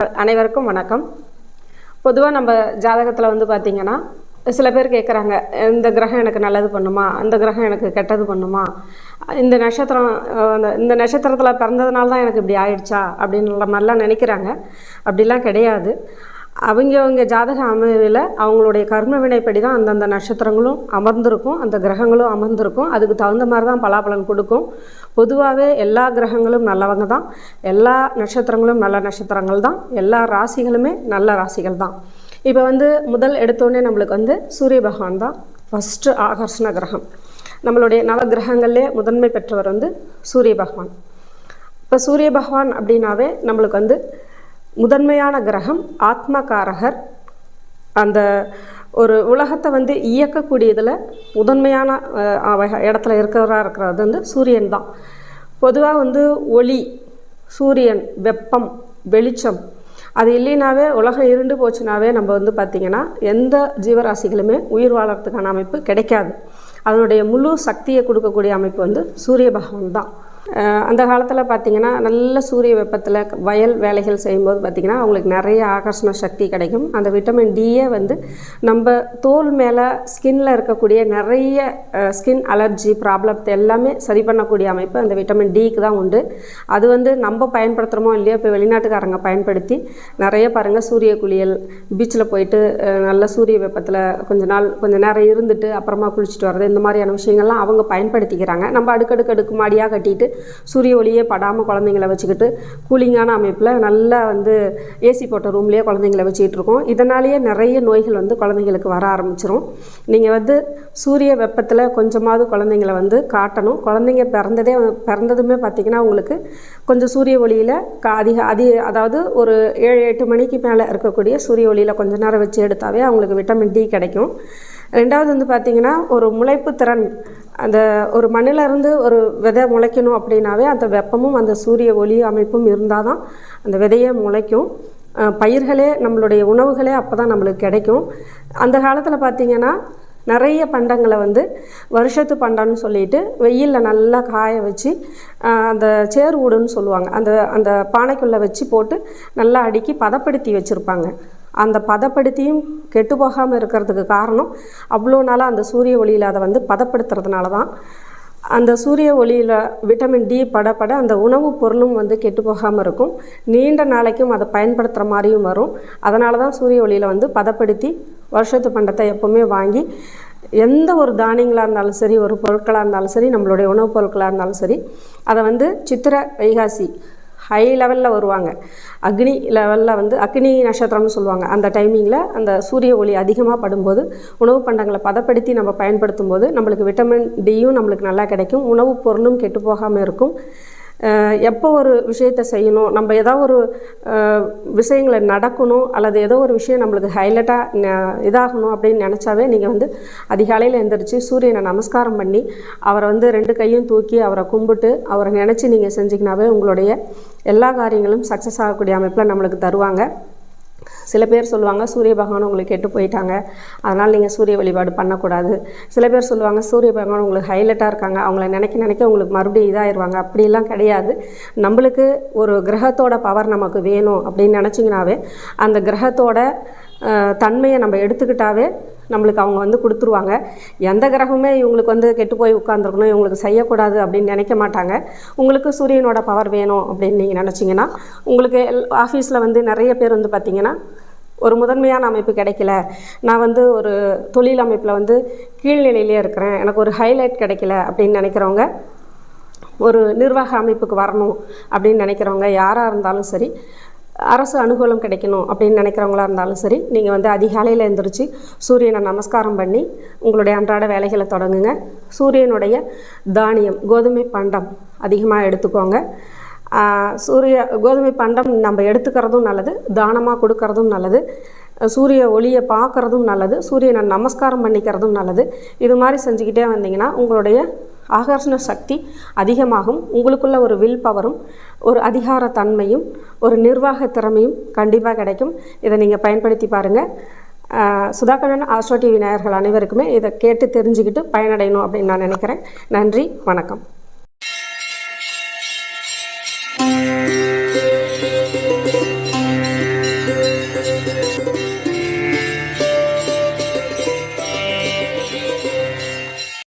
அனைவருக்கும் வணக்கம். பொதுவாக நம்ம ஜாதகத்தில் வந்து பார்த்திங்கன்னா சில பேர் கேட்குறாங்க இந்த கிரகம் எனக்கு நல்லது பண்ணுமா? அந்த கிரகம் எனக்கு கெட்டது பண்ணுமா? இந்த நட்சத்திரம் இந்த நட்சத்திரத்தில் பிறந்ததுனால தான் எனக்கு இப்படி ஆயிடுச்சா? அப்படின்ற மாதிரிலாம் நினைக்கிறாங்க. அப்படிலாம் கிடையாது. அவங்க அவங்க ஜாதக அமைவில் அவங்களுடைய கர்ம வினைப்படி தான் அந்தந்த நட்சத்திரங்களும் அமர்ந்திருக்கும் அந்த கிரகங்களும் அமர்ந்திருக்கும். அதுக்கு தகுந்த மாதிரி தான் பலாபலன் கொடுக்கும். பொதுவாகவே எல்லா கிரகங்களும் நல்லவங்க தான். எல்லா நட்சத்திரங்களும் நல்ல நட்சத்திரங்கள் தான். எல்லா ராசிகளுமே நல்ல ராசிகள் தான். இப்போ வந்து முதல் எடுத்தோடனே நம்மளுக்கு வந்து சூரிய பகவான் தான் ஃபஸ்ட்டு ஆகர்ஷண கிரகம். நம்மளுடைய நவ கிரகங்கள்லே முதன்மை பெற்றவர் வந்து சூரிய பகவான். இப்போ சூரிய பகவான் அப்படின்னாவே நம்மளுக்கு வந்து முதன்மையான கிரகம் ஆத்மகாரகர். அந்த ஒரு உலகத்தை வந்து இயக்கக்கூடியதில் முதன்மையான இடத்துல இருக்கிறவராக இருக்கிறது வந்து சூரியன் தான். பொதுவாக வந்து ஒளி சூரியன் வெப்பம் வெளிச்சம் அது இல்லைனாவே உலகம் இருண்டு போச்சுனாவே நம்ம வந்து பார்த்திங்கன்னா எந்த ஜீவராசிகளுமே உயிர் வாழறதுக்கான அமைப்பு கிடைக்காது. அதனுடைய முழு சக்தியை கொடுக்கக்கூடிய அமைப்பு வந்து சூரிய பகவான் தான். அந்த காலத்தில் பார்த்திங்கன்னா நல்ல சூரிய வெப்பத்தில் வயல் வேலைகள் செய்யும்போது பார்த்திங்கன்னா அவங்களுக்கு நிறைய ஆகர்ஷண சக்தி கிடைக்கும். அந்த விட்டமின் டியே வந்து நம்ம தோல் மேலே ஸ்கின்ல இருக்கக்கூடிய நிறைய ஸ்கின் அலர்ஜி ப்ராப்ளத்தை எல்லாமே சரி பண்ணக்கூடிய அமைப்பு அந்த விட்டமின் டிக்கு தான் உண்டு. அது வந்து நம்ம பயன்படுத்துகிறோமோ இல்லையோ இப்போ வெளிநாட்டுக்காரங்க பயன்படுத்தி நிறைய பாருங்கள் சூரிய குளியல் பீச்சில் போயிட்டு நல்ல சூரிய வெப்பத்தில் கொஞ்ச நாள் கொஞ்ச நேரம் இருந்துட்டு அப்புறமா குளிச்சுட்டு வர்றது இந்த மாதிரியான விஷயங்கள்லாம் அவங்க பயன்படுத்திக்கிறாங்க. நம்ம அடுக்கடுக்கு அடுக்கு மாடியாக கட்டிட்டு சூரிய ஒளியே படாமல் குழந்தைங்கள வச்சுக்கிட்டு கூலிங்கான அமைப்பில் நல்லா வந்து ஏசி போட்ட ரூம்லேயே குழந்தைங்கள வச்சுக்கிட்டு இருக்கோம். இதனாலேயே நிறைய நோய்கள் வந்து குழந்தைங்களுக்கு வர ஆரம்பிச்சிரும். நீங்கள் வந்து சூரிய வெப்பத்தில் கொஞ்சமாவது குழந்தைங்கள வந்து காட்டணும். குழந்தைங்க பிறந்ததே பிறந்ததுமே பார்த்திங்கன்னா உங்களுக்கு கொஞ்சம் சூரிய ஒளியில் க அதிக அதி அதாவது ஒரு ஏழு எட்டு மணிக்கு மேலே இருக்கக்கூடிய சூரிய ஒளியில் கொஞ்ச நேரம் வச்சு எடுத்தாவே அவங்களுக்கு விட்டமின் டி கிடைக்கும். ரெண்டாவது வந்து பார்த்திங்கன்னா ஒரு முளைப்பு திறன். அந்த ஒரு மண்ணுலேருந்து ஒரு விதை முளைக்கணும் அப்படின்னாவே அந்த வெப்பமும் அந்த சூரிய ஒளி அமைப்பும் இருந்தால் தான் அந்த விதையே முளைக்கும். பயிர்களே நம்மளுடைய உணவுகளே அப்போ தான் நம்மளுக்கு கிடைக்கும். அந்த காலத்தில் பார்த்திங்கன்னா நிறைய பண்டங்களை வந்து வருஷத்து பண்டம்னு சொல்லிட்டு வெயிலில் நல்லா காய வச்சு அந்த சேர் ஊடுன்னு சொல்லுவாங்க. அந்த அந்த பானைக்குள்ளே வச்சு போட்டு நல்லா அடுக்கி பதப்படுத்தி வச்சுருப்பாங்க. அந்த பதப்படுத்தியும் கெட்டு போகாமல் இருக்கிறதுக்கு காரணம் அவ்வளோ நாளாக அந்த சூரிய ஒளியில் அதை வந்து பதப்படுத்துறதுனால தான். அந்த சூரிய ஒளியில் விட்டமின் டி படப்பட அந்த உணவுப் பொருளும் வந்து கெட்டு போகாமல் இருக்கும். நீண்ட நாளைக்கும் அதை பயன்படுத்துகிற மாதிரியும் வரும். அதனால தான் சூரிய ஒளியில் வந்து பதப்படுத்தி வருஷத்து பண்டத்தை எப்போவுமே வாங்கி எந்த ஒரு தானியங்களாக இருந்தாலும் சரி ஒரு பொருட்களாக இருந்தாலும் சரி நம்மளுடைய உணவுப் பொருட்களாக இருந்தாலும் சரி அதை வந்து சித்திரை வைகாசி ஹை லெவலில் வருவாங்க. அக்னி லெவலில் வந்து அக்னி நட்சத்திரம்னு சொல்லுவாங்க. அந்த டைமிங்கில் அந்த சூரிய ஒளி அதிகமாக படும்போது உணவு பண்டங்களை பதப்படுத்தி நம்ம பயன்படுத்தும் போது நம்மளுக்கு விட்டமின் டியும் நம்மளுக்கு நல்லா கிடைக்கும். உணவுப் பொருளும் கெட்டு போகாமல் இருக்கும். எப்போ ஒரு விஷயத்தை செய்யணும் நம்ம ஏதோ ஒரு விஷயங்களை நடக்கணும் அல்லது ஏதோ ஒரு விஷயம் நம்மளுக்கு ஹைலைட்டாக இதாகணும் அப்படின்னு நினச்சாவே நீங்கள் வந்து அதிகாலையில் எந்திரிச்சு சூரியனை நமஸ்காரம் பண்ணி அவரை வந்து ரெண்டு கையும் தூக்கி அவரை கும்பிட்டு அவரை நினச்சி நீங்கள் செஞ்சிங்கனாவே உங்களுடைய எல்லா காரியங்களும் சக்ஸஸ் ஆகக்கூடிய அமைப்பில் நம்மளுக்கு தருவாங்க. சில பேர் சொல்லுவாங்க சூரிய பகவான் உங்களுக்கு கெட்டு போயிட்டாங்க. அதனால் நீங்கள் சூரிய வழிபாடு பண்ணக்கூடாது. சில பேர் சொல்லுவாங்க சூரிய பகவான் உங்களுக்கு ஹைலைட்டாக இருக்காங்க. அவங்கள நினைக்க நினைக்க உங்களுக்கு மறுபடியும் இதாகிடுவாங்க அப்படிலாம் கிடையாது. நம்மளுக்கு ஒரு கிரகத்தோட பவர் நமக்கு வேணும் அப்படின்னு நினச்சிங்கனாவே அந்த கிரகத்தோட தன்மையை நம்ம எடுத்துக்கிட்டாவே நம்மளுக்கு அவங்க வந்து கொடுத்துருவாங்க. எந்த கிரகமே இவங்களுக்கு வந்து கெட்டு போய் உட்காந்துருக்கணும் இவங்களுக்கு செய்யக்கூடாது அப்படின்னு நினைக்க மாட்டாங்க. உங்களுக்கு சூரியனோட பவர் வேணும் அப்படின்னு நீங்கள் நினச்சிங்கன்னா உங்களுக்கு ஆஃபீஸில் வந்து நிறைய பேர் வந்து பார்த்திங்கன்னா ஒரு முதன்மையான அமைப்பு கிடைக்கல. நான் வந்து ஒரு தொழில் அமைப்பில் வந்து கீழ்நிலையிலே இருக்கிறேன். எனக்கு ஒரு ஹைலைட் கிடைக்கல அப்படின்னு நினைக்கிறவங்க ஒரு நிர்வாக அமைப்புக்கு வரணும் அப்படின்னு நினைக்கிறவங்க யாராக இருந்தாலும் சரி அரசு அனுகூலம் கிடைக்கணும் அப்படின்னு நினைக்கிறவங்களா இருந்தாலும் சரி நீங்கள் வந்து அதிகாலையில் எழுந்திரிச்சு சூரியனை நமஸ்காரம் பண்ணி உங்களுடைய அன்றாட வேலைகளை தொடங்குங்க. சூரியனுடைய தானியம் கோதுமை பண்டம் அதிகமாக எடுத்துக்கோங்க. சூரிய கோதுமை பண்டம் நம்ம எடுத்துக்கிறதும் நல்லது தானமாக கொடுக்கறதும் நல்லது சூரிய ஒளியை பார்க்குறதும் நல்லது சூரியனை நமஸ்காரம் பண்ணிக்கிறதும் நல்லது. இது மாதிரி செஞ்சுக்கிட்டே வந்தீங்கன்னா உங்களுடைய ஆகர்ஷண சக்தி அதிகமாகும். உங்களுக்குள்ள ஒரு வில் பவரும் ஒரு அதிகார தன்மையும் ஒரு நிர்வாக திறமையும் கண்டிப்பாக கிடைக்கும். இதை நீங்கள் பயன்படுத்தி பாருங்கள் சுதாகரன் ஆஸ்ட்ரோ டிவி நேயர்கள் அனைவருக்குமே இதை கேட்டு தெரிஞ்சுக்கிட்டு பயனடையணும் அப்படின்னு நான் நினைக்கிறேன். நன்றி வணக்கம்.